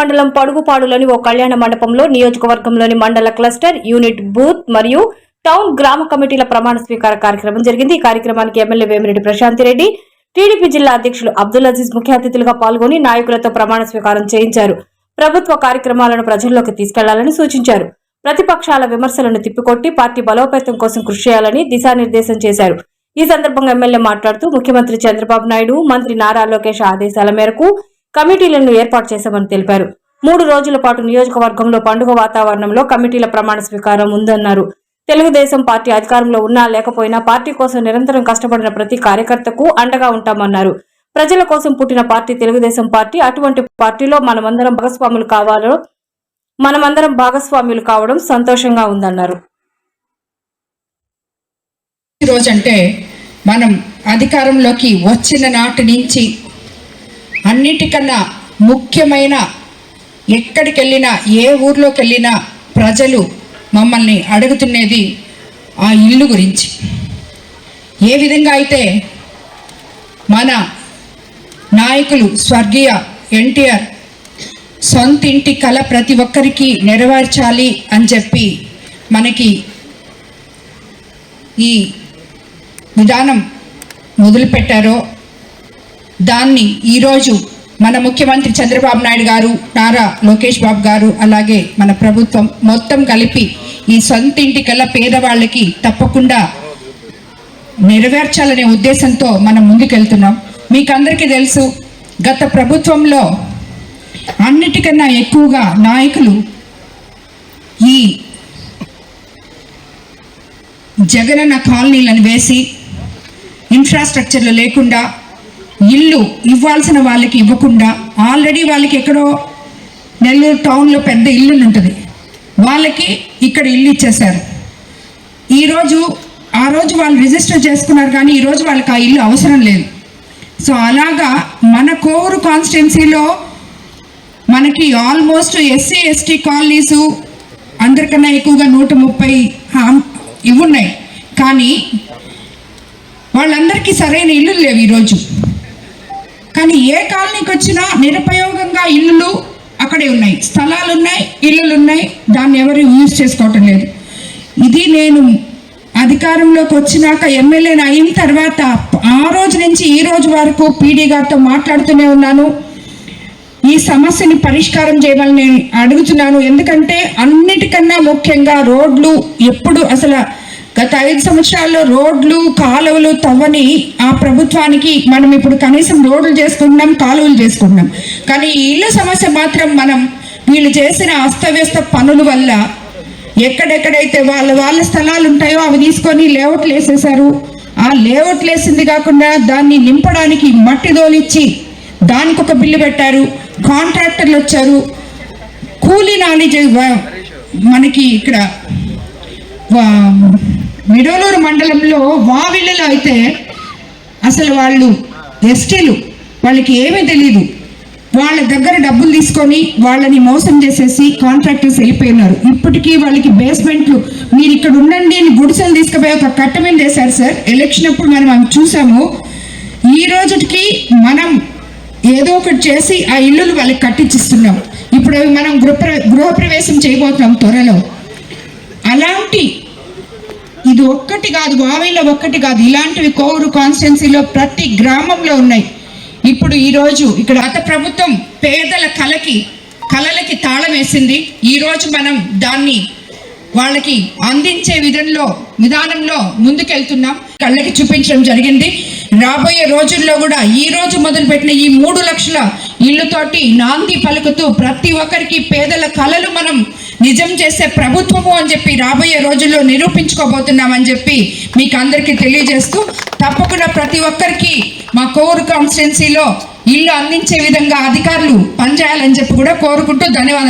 మండలం పడుగుపాడులోని ఓ కళ్యాణ మండపంలో నియోజకవర్గంలోని మండల క్లస్టర్ యూనిట్ బూత్ మరియు టౌన్ గ్రామ కమిటీల ప్రమాణ స్వీకార కార్యక్రమం జరిగింది. ఈ కార్యక్రమానికి ఎమ్మెల్యే వేమిరెడ్డి ప్రశాంతిరెడ్డి టీడీపీ జిల్లా అధ్యక్షులు అబ్దుల్ అజీజ్ ముఖ్య అతిథులుగా పాల్గొని నాయకులతో ప్రమాణ స్వీకారం చేయించారు. ప్రభుత్వ కార్యక్రమాలను ప్రజల్లోకి తీసుకెళ్ళాలని సూచించారు. ప్రతిపక్షాల విమర్శలను తిప్పికొట్టి పార్టీ బలోపేతం కోసం కృషి చేయాలని దిశానిర్దేశం చేశారు. ఈ సందర్భంగా ఎమ్మెల్యే మాట్లాడుతూ ముఖ్యమంత్రి చంద్రబాబు నాయుడు మంత్రి నారా లోకేష్ ఆదేశాల మేరకు కమిటీలను ఏర్పాటు చేశామని తెలిపారు. మూడు రోజుల పాటు నియోజకవర్గంలో పండుగ వాతావరణంలో కమిటీల ప్రమాణ స్వీకారం ఉందన్నారు. తెలుగుదేశం పార్టీ అధికారంలో ఉన్నా లేకపోయినా పార్టీ కోసం నిరంతరం కష్టపడిన ప్రతి కార్యకర్తకు అండగా ఉంటామన్నారు. ప్రజల కోసం పుట్టిన పార్టీ తెలుగుదేశం పార్టీ. అటువంటి పార్టీలో మనమందరం భాగస్వాములు కావాలో మనమందరం భాగస్వాములు కావడం సంతోషంగా ఉందన్నారు. రోజు అంటే మనం అధికారంలోకి వచ్చిన నాటి నుంచి అన్నిటికన్నా ముఖ్యమైన ఎక్కడికి వెళ్ళినా ఏ ఊర్లోకి వెళ్ళినా ప్రజలు మమ్మల్ని అడుగుతున్నది ఆ ఇల్లు గురించి. ఏ విధంగా అయితే మన నాయకులు స్వర్గీయ ఎన్టీఆర్ సొంత ఇంటి కళ ప్రతి ఒక్కరికి నెరవేర్చాలి అని చెప్పి మనకి ఈ విధానం మొదలుపెట్టారో దాన్ని ఈరోజు మన ముఖ్యమంత్రి చంద్రబాబు నాయుడు గారు నారా లోకేష్ బాబు గారు అలాగే మన ప్రభుత్వం మొత్తం కలిపి ఈ సొంత ఇంటికల్లా పేదవాళ్ళకి తప్పకుండా నెరవేర్చాలనే ఉద్దేశంతో మనం ముందుకెళ్తున్నాం. మీకు అందరికీ తెలుసు గత ప్రభుత్వంలో అన్నిటికన్నా ఎక్కువగా నాయకులు ఈ జగనన్న కాలనీలను వేసి ఇన్ఫ్రాస్ట్రక్చర్లు లేకుండా ఇల్లు ఇవ్వాల్సిన వాళ్ళకి ఇవ్వకుండా ఆల్రెడీ వాళ్ళకి ఎక్కడో నెల్లూరు టౌన్లో పెద్ద ఇల్లు ఉంటుంది. వాళ్ళకి ఇక్కడ ఇల్లు ఇచ్చేశారు. ఈరోజు ఆ రోజు వాళ్ళు రిజిస్టర్ చేసుకున్నారు కానీ ఈరోజు వాళ్ళకి ఆ ఇల్లు అవసరం లేదు. సో అలాగా మన కోవూరు కాన్స్టిట్యున్సీలో మనకి ఆల్మోస్ట్ ఎస్సీ ఎస్టీ కాలనీసు అందరికన్నా ఎక్కువగా నూట ముప్పై హామ్- ఇవి ఉన్నాయి. కానీ వాళ్ళందరికీ సరైన ఇల్లు లేవు ఈరోజు కానీ ఏ కాలనీకి వచ్చినా నిరుపయోగంగా ఇల్లులు అక్కడే ఉన్నాయి. స్థలాలు ఉన్నాయి ఇల్లులు ఉన్నాయి దాన్ని ఎవరు యూజ్ చేసుకోవటం లేదు. ఇది నేను అధికారంలోకి వచ్చినాక ఎమ్మెల్యేని అయిన తర్వాత ఆ రోజు నుంచి ఈ రోజు వరకు పీడీ గారితో మాట్లాడుతూనే ఉన్నాను. ఈ సమస్యని పరిష్కారం చేయమని నేను అడుగుతున్నాను. ఎందుకంటే అన్నిటికన్నా ముఖ్యంగా రోడ్లు ఎప్పుడు అసలు గత ఐదు సంవత్సరాల్లో రోడ్లు కాలువలు తవ్వని ఆ ప్రభుత్వానికి మనం ఇప్పుడు కనీసం రోడ్లు చేసుకుంటున్నాం కాలువలు చేసుకుంటున్నాం. కానీ ఈ ఇల్లు సమస్య మాత్రం మనం వీళ్ళు చేసిన అస్తవ్యస్త పనుల వల్ల ఎక్కడెక్కడైతే వాళ్ళ వాళ్ళ స్థలాలు ఉంటాయో అవి తీసుకొని లేఅవుట్లు వేసేసారు ఆ లేఅవుట్లు వేసింది కాకుండా దాన్ని నింపడానికి మట్టి దోలిచ్చి దానికి ఒక బిల్లు పెట్టారు కాంట్రాక్టర్లు వచ్చారు. కూలీ నాలెడ్జ్ మనకి ఇక్కడ వా- మిడోలూరు మండలంలో వావిళ్ళలో అయితే అసలు వాళ్ళు ఎస్టీలు. వాళ్ళకి ఏమీ తెలియదు వాళ్ళ దగ్గర డబ్బులు తీసుకొని వాళ్ళని మోసం చేసేసి కాంట్రాక్టర్స్ వెళ్ళిపోయినారు ఇప్పటికీ వాళ్ళకి బేస్మెంట్లు మీరు ఇక్కడ ఉండండి అని గుడిసెలు తీసుకుపోయి ఒక కట్టమని చేశారు సార్. ఎలక్షన్ అప్పుడు మనం అవి చూసాము. ఈ రోజుకి మనం ఏదో ఒకటి చేసి ఆ ఇల్లులు వాళ్ళకి కట్టించిస్తున్నాం. ఇప్పుడు అవి మనం గృహ గృహప్రవేశం చేయబోతున్నాం త్వరలో. అలాంటి ఇది ఒక్కటి కాదు బావిలో ఒక్కటి కాదు. ఇలాంటివి కోవూరు కాన్స్టిట్యున్సీలో ప్రతి గ్రామంలో ఉన్నాయి. ఇప్పుడు ఈరోజు ఇక్కడ గత ప్రభుత్వం పేదల కలకి కలలకి తాళం వేసింది. ఈరోజు మనం దాన్ని వాళ్ళకి అందించే విధంలో విధానంలో ముందుకెళ్తున్నాం. కళ్ళకి చూపించడం జరిగింది. రాబోయే రోజుల్లో కూడా ఈ రోజు మొదలుపెట్టిన ఈ మూడు లక్షల ఇల్లుతోటి నాంది పలుకుతూ ప్రతి ఒక్కరికి పేదల కళలు మనం నిజం చేసే ప్రభుత్వము అని చెప్పి రాబోయే రోజుల్లో నిరూపించుకోబోతున్నామని చెప్పి మీకు అందరికీ తెలియజేస్తూ తప్పకుండా ప్రతి ఒక్కరికి మా కోరు కాన్స్టిట్యున్సీలో ఇల్లు అందించే విధంగా అధికారులు పనిచేయాలని చెప్పి కూడా కోరుకుంటూ ధన్యవాదాలు.